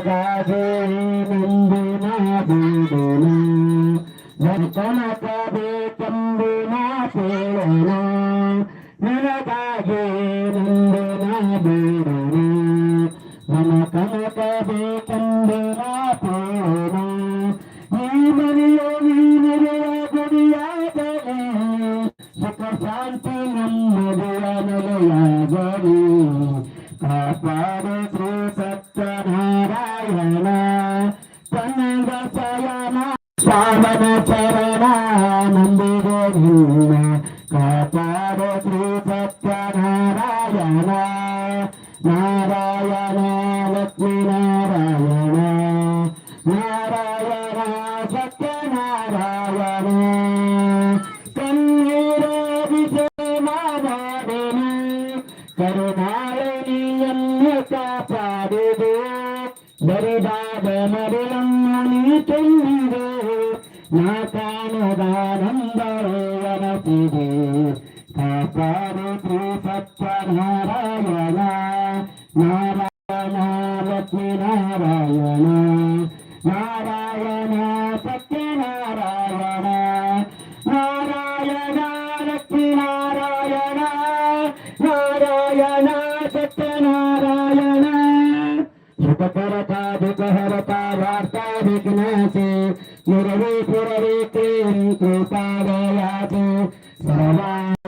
ನಿನಗಾಗಿ ನಂದಿನ ಬೀಡನ ಕನಕ ಬೇಕೆಂದಿನ ಕೇಳನ ನಿನಗಾಗಿ ನಂದಿನ ಬೀಡನ ಮನ ಕನಕ ಬೇಕೆಂದಿನ ಕೇಳನ ಈ ಮನೆಯು ನೀನಿರುವ ಗುಡಿಯಾಗಲೇ ಸುಖ ಶಾಂತಿ ನಮ್ಮದೆಯ ನೆಲೆಯಾಗಲಿ ಕಾಪಾಡು ಶ್ರೀ 来了 బాధమరులమ్మని తొమ్మిది నా కానుదానందరవరతిది కాపాడు శ్రీ సత్యనారాయణ నారాయణ లక్ష్మీనారాయణ నా वार्ता वार्ता विघ्नासे। मुरवी पुरवी क्लीं कृपा दयातु सर्वा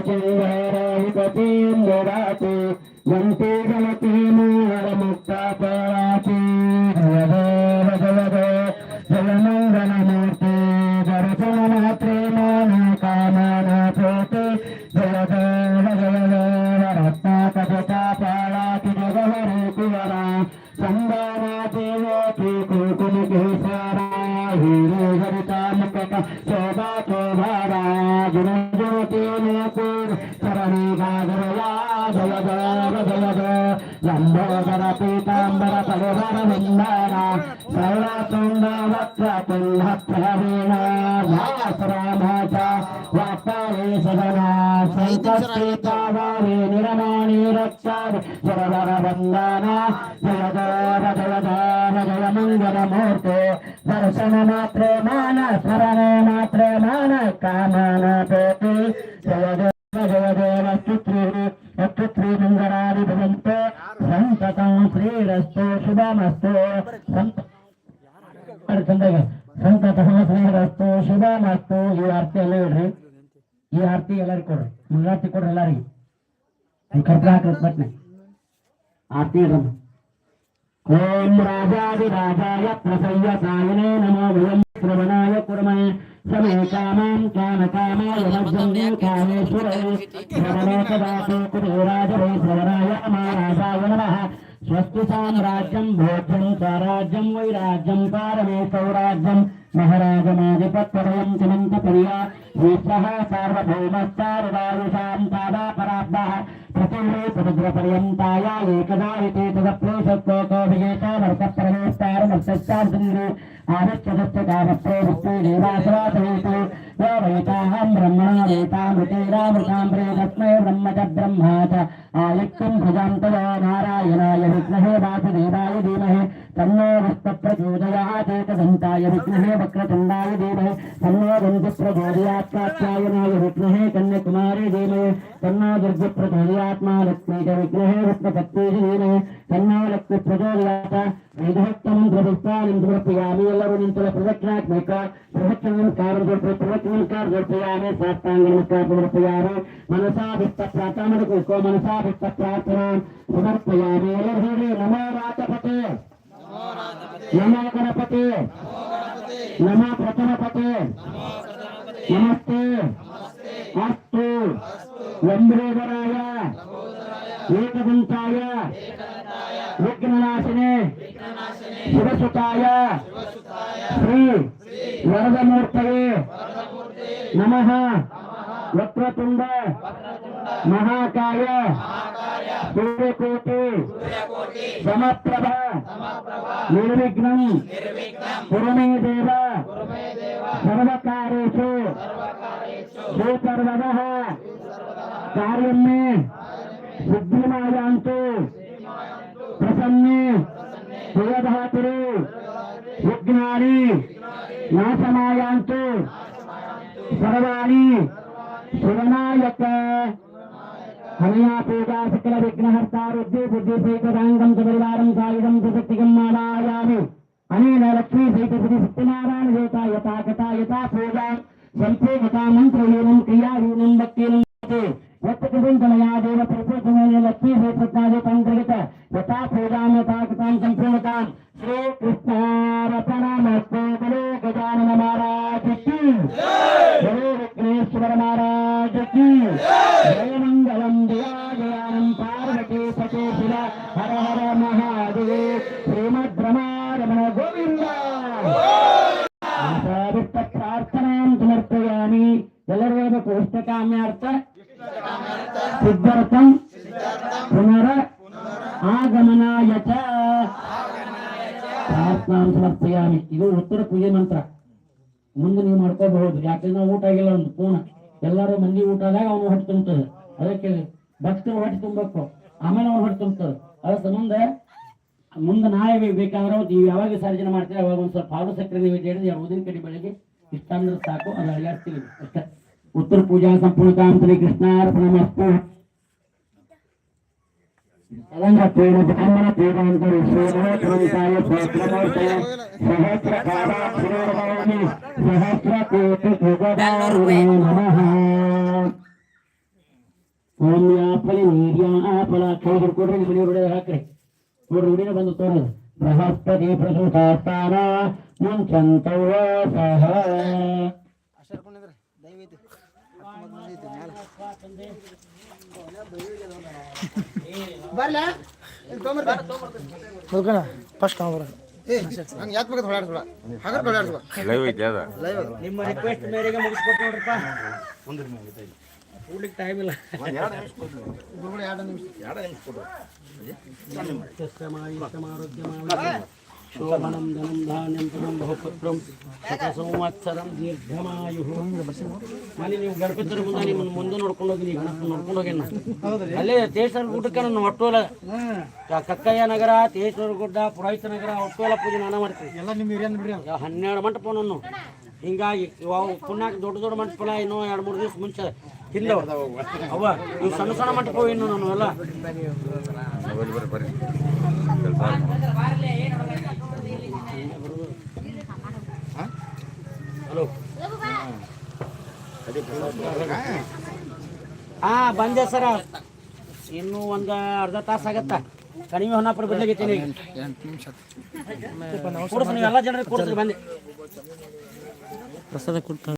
कुल के सारा हीरे घर चालक का शोभा को भरा गुरु गुरु तेरे पुर चरणी बागरवा जय जय जय जय लंबोदर पीतांबर परिवर विंदारा सर्व सुंद वक्र कुल हत्र वीणा भास रामाचा वापरे सदना శ్రీతావారి నిరమాణి రక్షారి జరవర వందన జయ దేవ జయ దేవ జయ మంగళమూర్తి దర్శన మాత్రే మాన స్మరణే మాత్రే మాన కామన పేతి జయ దేవ జయ దేవ స్తుత్రి స్తుత్రి మంగళాది భవంతు సంతతం శ్రీరస్తు శుభమస్తు సంతతం శ్రీరస్తు శుభమస్తు ఈ అర్థ లేడ్రి ಈ ಆರತಿ ಎಲ್ಲರಿಗೂ ಕೊಡ್ರಿ ಮಂಗಳಾರತಿ ಕೊಡ್ರಿ ಎಲ್ಲರಿಗೂ ಈ ಕರ್ತ ಹಾಕ್ರಿ ಬಟ್ನೆ ಆರತಿ ಇಡ್ರಮ್ಮ ಓಂ ರಾಜಾದಿರಾಜಾಯ ಪ್ರಸಯ್ಯಸಾಯಿನೇ ನಮೋ ವಯಂ ಶ್ರವಣಾಯ ಕುರ್ಮೇ ಸಮೇ ಕಾಮಾಂ ಜ್ಞಾನ ಕಾಮಾಯ ಮಜ್ಜನ್ನೇ ಕಾಮೇಶ್ವರೇ ಶ್ರವಣೇ ಸದಾಸೇ ಕುಬೇರಾಜರೇ ಶ್ರವಣಾಯ ಅಮಾರಾಜಾಯ ನಮಃ ಸ್ವಸ್ತಿ ಸಾಮ್ರಾಜ್ಯಂ ಭೋಜ್ಯಂ ಸ್ವರಾಜ್ಯಂ ವೈರಾಜ್ಯಂ ಪಾರಮೇ महराजनादिपत्पदयं सुमन्तप्रिया विश्वः सार्वभौमस्तारुदारुषां तादापराब्धः पृथिवीपदग्रपर्यन्ताया एकदा इति तदप्रेषत्वकोऽभिषेक वर्तप्रवेष्टारमर्षस्तार्दुन्दु आगच्छदस्य कामप्रेवृत्ति देवासवासवेतु यो वैताहं ब्रह्मणा वेतामृतेरामृतां प्रेतस्मै ब्रह्म च ब्रह्मा च आयुक्तिं भजान्तया नारायणाय विद्महे वासुदेवाय धीमहे तन्नो विष्णुप्रचोदयात् एकदन्ताय विद्महे वक्रतुण्डाय धीमहि तन्नो गन्धप्रचोदयात् कात्यायनाय विद्महे कन्याकुमारी धीमहि तन्नो दुर्गप्रचोदयात्मा लक्ष्मी च विद्महे विष्णुपत्नी धीमहि तन्नो लक्ष्मीप्रचोदयात् वैदहत्तं प्रपुष्पानं समर्पयामि ಎಲ್ಲರೂ ನಿಂತರೆ ಪ್ರದಕ್ಷಿಣಾತ್ಮಕ ಪ್ರದಕ್ಷಿಣ ನಮಸ್ಕಾರ ಪ್ರದಕ್ಷಿಣ ನಮಸ್ಕಾರ ಸಮರ್ಪಯಾಮಿ ಸಾಷ್ಟಾಂಗ ನಮಸ್ಕಾರ ಸಮರ್ಪಯಾಮಿ ಮನಸಾಭಿಷ್ಟ ಪ್ರಾರ್ಥನಾ ಕೂಕೋ ಮನಸಾಭಿಷ್ಟ ಪ್ರಾರ್ಥನಾ ಸಮರ್ಪಯಾಮಿ ಎಲ್ಲರೂ ಹೇಳಿ ನಮೋ ರಾತಪತೆ नमो गणपते नमो प्रथमपते नमस्ते। अस्तु। वंद्रेवराय विघ्ननाशिने। शिवसुताय। श्री वरदमूर्त नम। वक्रतुंड महाकाय। सूर्यकोटि समप्रभा निर्विघ्नं कुरु देव सर्वकारेषु हे कार्यं मे सिद्धिमायान्तु प्रसन्ने प्रियधातुरु विघ्नानि नाशमायान्तु सर्वाणि सुरनायक हनया पूजा सकल विघ्नहर्ता रुद्धि बुद्धि सहितांगं परिवारं कायुधं सुशक्तिकं अनेन लक्ष्मी सहित श्री सत्यनारायण देवता यथा कथा यथा पूजा संपूर्णता मन्त्रवीनं क्रियावीनं भक्तिनं यत्कृतमया देव प्रपूर्णमेन लक्ष्मी सहित सत्यादेवतां कृत यथा पूजां यथा कृतां सम्पूर्णतां श्रीकृष्णार्पणमस्तु गुरु गजानन महाराज की। जय। विघ्नेश्वर महाराज की जय। ಪ್ರಾರ್ಥನಾಂ ಸಮರ್ಪಯಾಮಿ ಎಲ್ಲರೂ ಹೇಳ್ಬೇಕು ಅರ್ಥ ಸಿದ್ಧಾರ್ಥಂ. ಪುನರ ಆಗಮನ ಚ ಪ್ರಾರ್ಥನಾ ಸಮರ್ಪಯಾಮಿ ಇದು ಉತ್ತರ ಪೂಜೆ ಮಂತ್ರ. ಮುಂದೆ ನೀವು ಮಾಡ್ಕೋಬಹುದು. ಯಾಕಂದ್ರೆ ನಾವು ಊಟ ಆಗಿಲ್ಲ ಒಂದು ಪೂರ್ಣ. ಎಲ್ಲರೂ ಮಂದಿ ಊಟ ಆದಾಗ ಅವನು ಹೊಟ್ಟೆ ತುಂಬುತ್ತದೆ ಅದಕ್ಕೆ ಭಕ್ತರು ಹೊಟ್ಟೆ ತುಂಬಬೇಕು. ಆಮೇಲೆ ಅವನು ಹೊಟ್ಟೆ ತುಂಬುತ್ತದೆ ಅದರ ಸಂಬಂಧ ಮುಂದೆ ನಾಳೆ ಬೇಕಾದ್ರೆ ನೀವು ಯಾವಾಗ ವಿಸರ್ಜನೆ ಮಾಡ್ತೀರಾ? ಅವಾಗ ಒಂದು ಸ್ವಲ್ಪ ಹಾಲು ಸಕ್ಕರೆ ನೀವು ಹೇಳಿದ್ರೆ ಯಾವುದೇ ಕಡೆ ಬೆಳಗ್ಗೆ ಇಷ್ಟ ಅಂದ್ರೆ ಸಾಕು ಅದು ಅಳಿಯಾಡ್ತೀವಿ ಅಷ್ಟೇ ಉತ್ತರ ಪೂಜಾ ಸಂಪೂರ್ಣತಾಂ ಶ್ರೀ ಕೃಷ್ಣಾರ್ಪಣಮಸ್ತು ಅಲಂಗ ಪೀಡ ಬ್ರಾಹ್ಮಣ ಪೀಡಾಂತರಿ ಶ್ರೀಮಹಾಯ ಸಹಸ್ರ ಕಾಲಾಕ್ಷರೋಣಿ ಸಹಸ್ರ ಕೋಟಿ ಯುಗದಾರುಣೇ ನಮಃ ಓಂ ಯಾಪಲಿ ನೀರ್ಯಾಪಲ ಕೈ ಹಿಡ್ಕೊಡ್ರಿ ನಿಮ್ಮ ಮನೆಯವ್ರ ಹೊಡೆದ ಹಾಕ್ರಿ ನೋಡ್ರಿ ಹುಡಿನ ಬಂದು ತೋರದು ಬೃಹಸ್ಪತಿ ಪ್ರಸೂತಾಸ್ತಾನ ಮುಂಚಂತವಾಸಃ ಬರ್ಲ ಹೋಗೋಣ ಫಸ್ಟ್ ನಾವು ಬರೋಣ ನಿಮ್ಮ ರಿಕ್ವೆಸ್ಟ್ ಮೇರೆಗೆ ಮುಗಿಸ್ಕೊಟ್ಟು ನೋಡ್ರಪ್ಪ. ಟೈಮ್ ಇಲ್ಲ. ಎರಡು ನಿಮಿಷ ಎರಡು ನಿಮಿಷ. ಕೊಡ್ರಿ ಧನಂ ಧಾನ್ಯಂ ಪದಂ ಬಹುಪುತ್ರಂ ಶತ ಸಂವತ್ಸರಂ ದೀರ್ಘಮಾಯು. ಮನೆ ನೀವು ಗಣಪತಿ ಮುಂದೆ ನಿಮ್ಮನ್ನು ಮುಂದೆ ನೋಡ್ಕೊಂಡು ಹೋಗಿ ನೀವು ಗಣಪನ ನೋಡ್ಕೊಂಡು ಹೋಗಿ ಅಲ್ಲೇ ತೇಶ್ವರ ಗುಡ್ಡಕ್ಕೆ ನನ್ನ ಒಟ್ಟೋಲ ಕಕ್ಕಯ್ಯ ನಗರ ತೇಶ್ವರ ಗುಡ್ಡ ಪುರೋಹಿತ ನಗರ ಒಟ್ಟೋಲ ಪೂಜೆ ನಾನ ಮಾಡ್ತೀವಿ. ಎಲ್ಲ ನಿಮ್ಮ ಹಿರಿಯನ್ ಬಿಡ್ರಿ ಹನ್ನೆರಡು ಮಂಟಪ ನಾನು ಹಿಂಗಾಗಿ ಇವಾಗ ಪುಣ್ಯಾಕ ದೊಡ್ಡ ದೊಡ್ಡ ಮಂಟಪ ಇನ್ನೂ ಎರಡು ಮೂರು ದಿವಸ ಮುಂಚೆ ಹಿಂದೆ ಅವ. ಇವು ಸಣ್ಣ ಸಣ್ಣ ಮಂಟಪ ಇನ್ನು ನಾನು ಎಲ್ಲ ಹಾ ಬಂದೆ ಸರ. ಇನ್ನು ಒಂದು ಅರ್ಧ ತಾಸು ಆಗತ್ತ. ಕಣಿವೆ ಹೊನ್ನಾಪುರ ಬದಲಾಗೈತೀನಿ ಎಲ್ಲ ಜನರಿಗೆ ಕೊಡ್ತೀನಿ ಬಂದೆ. ಪ್ರಸಾದ ಕೊಡ್ತಾನೆ